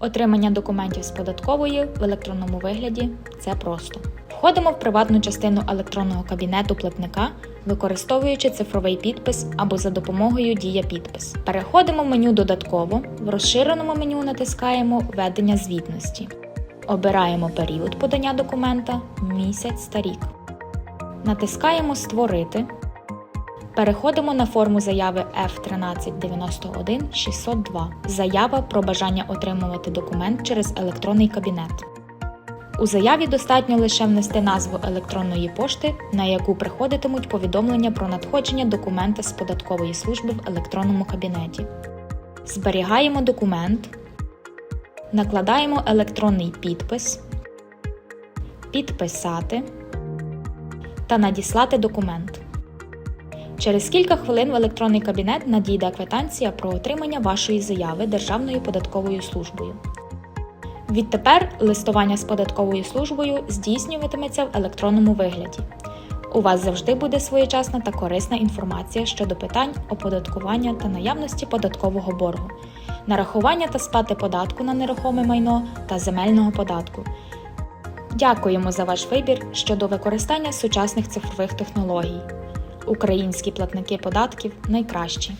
Отримання документів з податкової в електронному вигляді це просто. Входимо в приватну частину електронного кабінету платника, використовуючи цифровий підпис або за допомогою Дія підпис. Переходимо в меню Додатково. В розширеному меню натискаємо Введення звітності. Обираємо період подання документа місяць та рік. Натискаємо Створити. Переходимо на форму заяви F1391 602. Заява про бажання отримувати документ через електронний кабінет. У заяві достатньо лише внести назву електронної пошти, на яку приходитимуть повідомлення про надходження документа з податкової служби в електронному кабінеті. Зберігаємо документ, накладаємо електронний підпис, підписати та надіслати документ. Через кілька хвилин в електронний кабінет надійде квитанція про отримання вашої заяви Державною податковою службою. Відтепер листування з податковою службою здійснюватиметься в електронному вигляді. У вас завжди буде своєчасна та корисна інформація щодо питань оподаткування та наявності податкового боргу, нарахування та сплати податку на нерухоме майно та земельного податку. Дякуємо за ваш вибір щодо використання сучасних цифрових технологій. Українські платники податків найкращі.